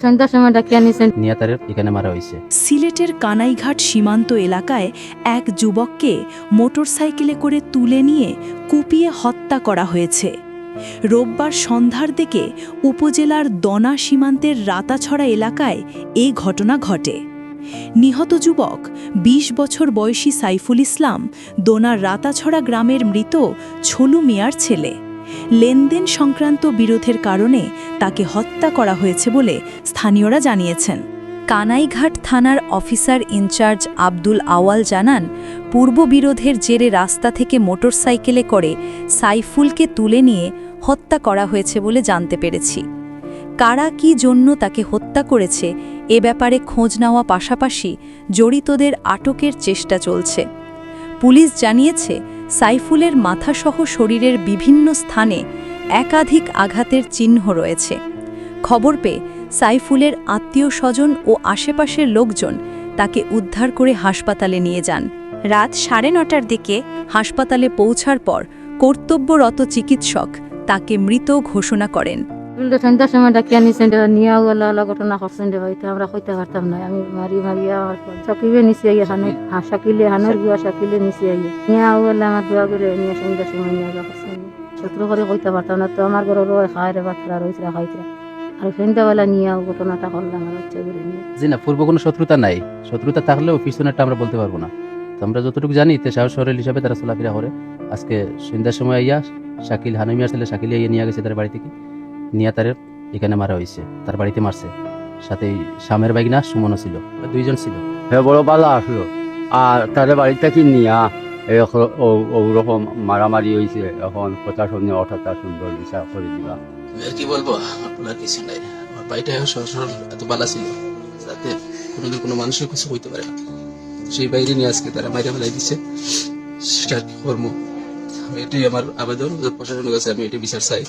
সন্ধ্যার সময় ডাকিয়ে আনিছেন নিয়ে এখানে মারা হয়েছে সিলেটের কানাইঘাট সীমান্ত এলাকায় এক যুবককে মোটরসাইকেলে করে তুলে নিয়ে কুপিয়ে হত্যা করা হয়েছে। রোববার সন্ধ্যার দিকে উপজেলার দনা সীমান্তের রাতাছড়া এলাকায় এ ঘটনা ঘটে। নিহত যুবক ২০ বছর বয়সী সাইফুল ইসলাম দোনার রাতাছড়া গ্রামের মৃত ছলু মিয়ার ছেলে। লেনদেন সংক্রান্ত বিরোধের কারণে তাকে হত্যা করা হয়েছে বলে স্থানীয়রা জানিয়েছেন। কানাইঘাট থানার অফিসার ইনচার্জ আব্দুল আওয়াল জানান পূর্ববিরোধের জেরে রাস্তা থেকে মোটরসাইকেলে করে সাইফুলকে তুলে নিয়ে হত্যা করা হয়েছে বলে জানতে পেরেছি। কারা কি জন্য তাকে হত্যা করেছে এ ব্যাপারে খোঁজ নেওয়া পাশাপাশি জড়িতদের আটকের চেষ্টা চলছে। পুলিশ জানিয়েছে সাইফুলের মাথাসহ শরীরের বিভিন্ন স্থানে একাধিক আঘাতের চিহ্ন রয়েছে। খবর পেয়ে সাইফুলের আত্মীয় স্বজন ও আশেপাশের লোকজন তাকে উদ্ধার করে হাসপাতালে নিয়ে যান। রাত সাড়ে নটার দিকে হাসপাতালে পৌঁছার পর কর্তব্যরত চিকিৎসক তাকে মৃত ঘোষণা করেন। সময় ডাকিয়ে ঘটনা করছেন আমরা আমি মারি মারি আমার সাকিবে নিচে হানে হানের নিচে আমার সময় শত্রু না, তো আমার খায় আর ঘটনাটা জি না, পূর্ব কোনো শত্রুতা নাই। শত্রুতা থাকলেও পিছনেরটা আমরা বলতে পারব না। তো আমরা যতটুকু জানি, তে হিসাবে তারা চলাফেরা করে। আজকে সন্ধ্যার সময় আইয়া শাকিল, হানুমি আসলে শাকিল আইয়া নিয়ে গেছে তার বাড়ি থেকে। নিয়ে তার এখানে মারা হয়েছে। তার বাড়িতে মারছে। সাথে স্বামের বাইক না সুমনও ছিল দুইজন ছিল। হে বড় বালা আসলো। আর তাদের বাড়িতে কি নিয়া? ওরকম মারামারি হয়েছে। এখন কথা শুনে অর্থাৎ সুন্দর বিচার করে দিবা। কি বলব? আপনার কিছু নাই। আমার বাড়িটা সরল এত বালা ছিল। যাতে কোনোদিন কোনো মানুষের কিছু হইতে পারে না। সেই বাইরে নিয়ে আজকে তারা মাইরে ফেলাই দিচ্ছে সেটা কর্ম। আমি এটাই আমার আবেদন। যে প্রশাসনের কাছে আমি এটাই বিচার চাই।